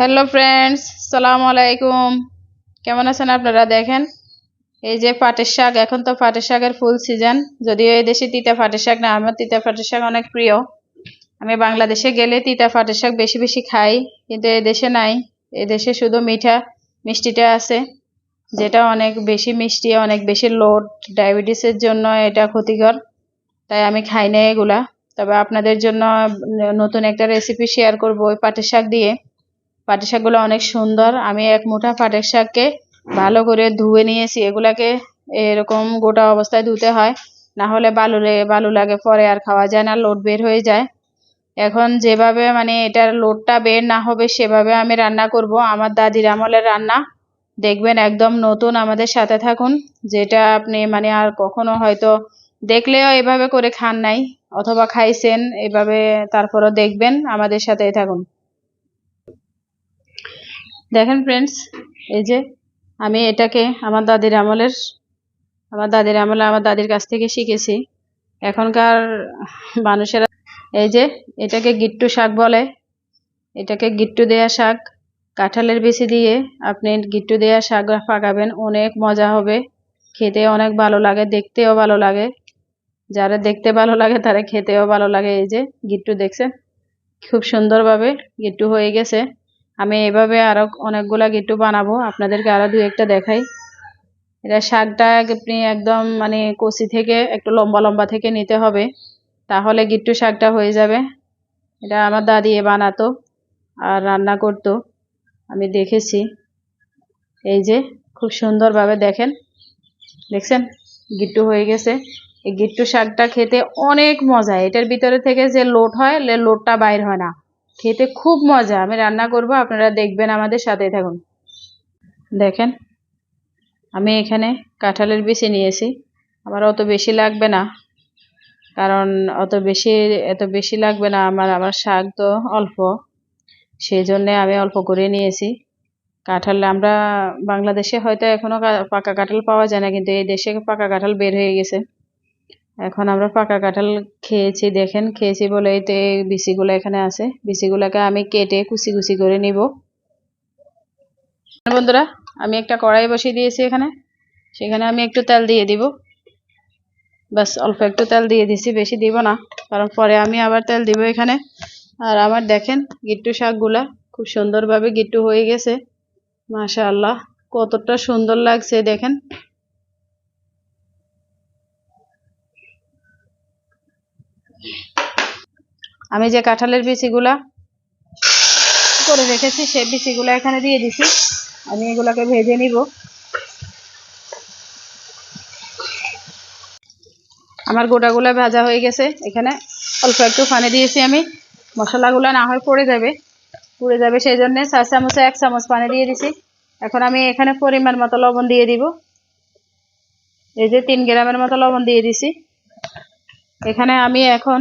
Hello friends সালাম আলাইকুম কেমন আছেন আপনারা? দেখেন, এই যে পাটের শাক, এখন তো পাটের শাকের ফুল সিজন যদিও এই দেশে তিতা পাটের শাক না, আমার তিতা পাটের শাক অনেক প্রিয়। আমি বাংলাদেশে গেলে তিতা পাটের শাক বেশি বেশি খাই, কিন্তু এই দেশে নাই। এই দেশে শুধু মিঠা, মিষ্টিটা আছে, যেটা অনেক বেশি মিষ্টি, অনেক বেশি লোড ডায়াবেটিসের জন্য এটা ক্ষতিকর, তাই আমি খাই না এগুলা। তবে আপনাদের জন্য নতুন একটা রেসিপি শেয়ার করব ওই পাটের শাক দিয়ে। পাটের শাকগুলো অনেক সুন্দর। আমি এক মুঠা পাটের শাককে ভালো করে ধুয়ে নিয়েছি। এগুলাকে এরকম গোটা অবস্থায় ধুতে হয়। না হলে বালু বালু লাগে, পরে আর খাওয়া যায় না, লোড বের হয়ে যায়। এখন যেভাবে মানে এটার লোডটা বের না হবে, সেভাবে আমি রান্না করব। আমার দাদির আমলের রান্না। দেখবেন একদম নতুন। আমাদের সাথে থাকুন। যেটা আপনি মানে আর কখনো হয়তো দেখলেও এভাবে করে খান নাই, অথবা খাইছেন, এভাবে তারপরও দেখবেন। আমাদের সাথেই থাকুন। দেখেন ফ্রেন্ডস এই যে আমি এটাকে আমার দাদির আমলের, আমার দাদির আমলে আমার দাদির কাছ থেকে শিখেছি। এখনকার মানুষেরা, এই যে এটাকে গিট্টু শাক বলে, এটাকে গিট্টু দেয়া শাক, কাঁঠালের বেশি দিয়ে আপনি গিট্টু দেয়া শাক পাকাবেন, অনেক মজা হবে। খেতে অনেক ভালো লাগে, দেখতেও ভালো লাগে। যারা দেখতে ভালো লাগে, তারা খেতেও ভালো লাগে। এই যে গিট্টু দেখছেন? খুব সুন্দরভাবে গিট্টু হয়ে গেছে। আমি এভাবে আরও অনেকগুলা গিট্টু বানাবো। আপনাদেরকে আরও দু একটা দেখাই। এটা শাকটা আপনি একদম মানে কচি থেকে একটু লম্বা লম্বা থেকে নিতে হবে, তাহলে গিট্টু শাকটা হয়ে যাবে। এটা আমার দাদি এ বানাতো আর রান্না করতো, আমি দেখেছি। এই যে খুব সুন্দরভাবে দেখেন, দেখছেন? গিট্টু হয়ে গেছে। এই গিট্টু শাকটা খেতে অনেক মজা, এটার ভিতরে থেকে যে লোট হয় লোটটা বাইর হয় না। খেতে খুব মজা। আমি রান্না করব, আপনারা দেখবেন আমাদের সাথে থাকুন। দেখেন, আমি এখানে কাঁঠালের বিচি নিয়েছি। আমার অত বেশি লাগবে না, কারণ অত বেশি, এত বেশি লাগবে না আমার আমার শাক তো অল্প। সেই জন্যে আমি অল্প করে নিয়েছি। কাঁঠাল আমরা বাংলাদেশে হয়তো এখনও পাকা কাঁঠাল পাওয়া যায় না, কিন্তু এই দেশে পাকা কাঁঠাল বের হয়ে গেছে। এখন আমরা পাকা কাঁঠাল খেয়েছি, দেখেন, খেয়েছি বলে এই তো এই বিচিগুলো এখানে আছে। বিচিগুলোকে আমি কেটে কুচি কুচি করে নিব। বন্ধুরা, আমি একটা কড়াই বসিয়ে দিয়েছি এখানে। সেখানে আমি একটু তেল দিয়ে দিব। বাস অল্প একটু তেল দিয়ে দিছি, বেশি দিব না। কারণ পরে আমি আবার তেল দিব এখানে। আর আমার দেখেন, গিট্টু শাকগুলা খুব সুন্দরভাবে গিট্টু হয়ে গেছে। মাশাআল্লাহ, কতটা সুন্দর লাগছে, দেখেন। আমি যে কাঁঠালের বিচিগুলা করে রেখেছি, সে বিচিগুলা এখানে দিয়ে দিছি। আমি এগুলাকে ভেজে নিব। আমার গোটাগুলা ভাজা হয়ে গেছে। এখানে অল্প একটু পানি দিয়েছি আমি। মশলাগুলো না হয় পড়ে যাবে। পুড়ে যাবে সেই জন্য চার চামচে, এক চামচ পানি দিয়ে দিছি। এখন আমি এখানে পরিমাণ মতো লবণ দিয়ে দিব। এই যে তিন গ্রামের মতো লবণ দিয়ে দিছি। এখানে আমি এখন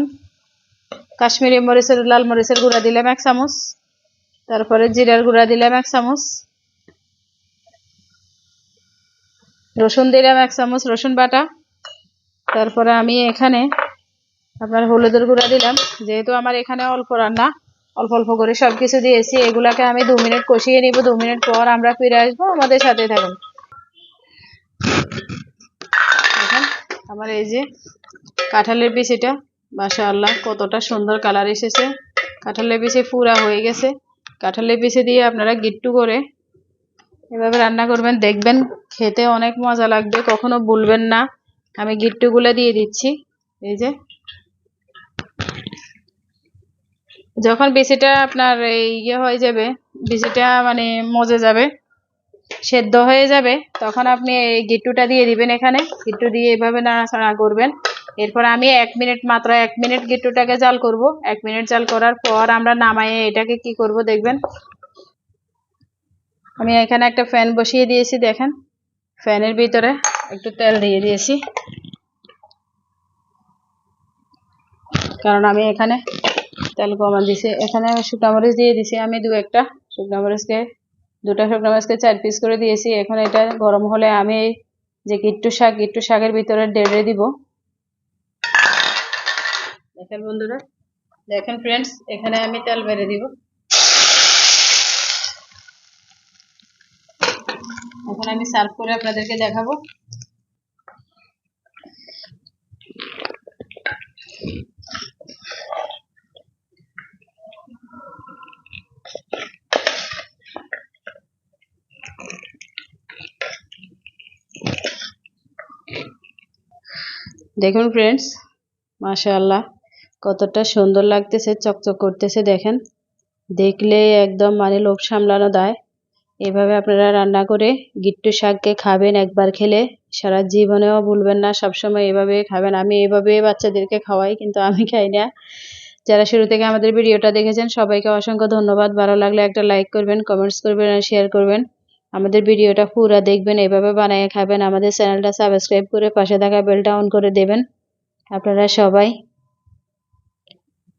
কাশ্মীরি মরিচের, লাল মরিচের গুঁড়া দিলাম এক চামচ তারপরে জিরার গুঁড়া দিলাম এক চামচ রসুন দিলাম এক চামচ রসুন বাটা, তারপরে আমি এখানে আপনার হলুদের গুঁড়া দিলাম। যেহেতু আমার এখানে অল্প রান্না, অল্প অল্প করে সব কিছু দিয়েছি, এগুলাকে আমি দু মিনিট কষিয়ে নিব, দু মিনিট পর আমরা ফিরে আসব আমাদের সাথে থাকুন। আমার এই যে কাঁঠালের বিচিটা মাশাআল্লাহ, কতটা সুন্দর কালার এসেছে। কাঁঠালের বিচি পুরা হয়ে গেছে। কাঁঠালের বিচি দিয়ে আপনারা গিট্টু করে এভাবে রান্না করবেন। দেখবেন খেতে অনেক মজা লাগবে, কখনো ভুলবেন না। আমি গিট্টুগুলো দিয়ে দিচ্ছি। এই যে। যখন বিচিটা আপনার এই ইয়ে হয়ে যাবে, বিচিটা মানে মজে যাবে, সেদ্ধ হয়ে যাবে, তখন আপনি এই গিট্টুটা দিয়ে দিবেন এখানে। গিট্টু দিয়ে এভাবে নাড়াচাড়া করবেন। এরপর আমি এক মিনিট মাত্র, এক মিনিট গিট্টুটাকে জাল করব। এক মিনিট জাল করার পর আমরা নামাইয়ে এটাকে কি করব দেখবেন। আমি এখানে একটা ফ্যান বসিয়ে দিয়েছি, দেখেন। ফ্যানের ভিতরে একটু তেল দিয়ে দিয়েছি। কারণ আমি এখানে তেল কমা দিছি। এখানে শুকনো মরিচ দিয়ে দিছি আমি দু একটা। শুকনো মরিচকে, দুটা শুকনো মরিচকে চার পিস করে দিয়েছি। এখন এটা গরম হলে আমি যে গিট্টু শাক, গিট্টু শাকের ভিতরে ডেড়ে দিব। দেখেন বন্ধুরা। দেখেন ফ্রেন্ডস এখানে আমি তেল মেরে দিব। এখন আমি সার্ভ করে আপনাদেরকে দেখাবো। দেখুন ফ্রেন্ডস মাশাআল্লাহ। কতটা সুন্দর লাগতেছে, চকচক করতেছে, দেখেন। দেখলে একদম মানে লোভ সামলানো দায়। এভাবে আপনারা রান্না করে গিট্টু শাককে খাবেন একবার খেলে, সারা জীবনেও ভুলবেন না, সবসময় এভাবে খাবেন। আমি এভাবে বাচ্চাদেরকে খাওয়াই, কিন্তু আমি খাই না। যারা শুরু থেকে আমাদের ভিডিওটা দেখেছেন, সবাইকে অসংখ্য ধন্যবাদ। ভালো লাগলে একটা লাইক করবেন কমেন্টস করবেন আর শেয়ার করবেন। আমাদের ভিডিওটা পুরো দেখবেন, এভাবে বানিয়ে খাবেন। আমাদের চ্যানেলটা সাবস্ক্রাইব করে পাশে থাকা বেলটা অন করে দেবেন। আপনারা সবাই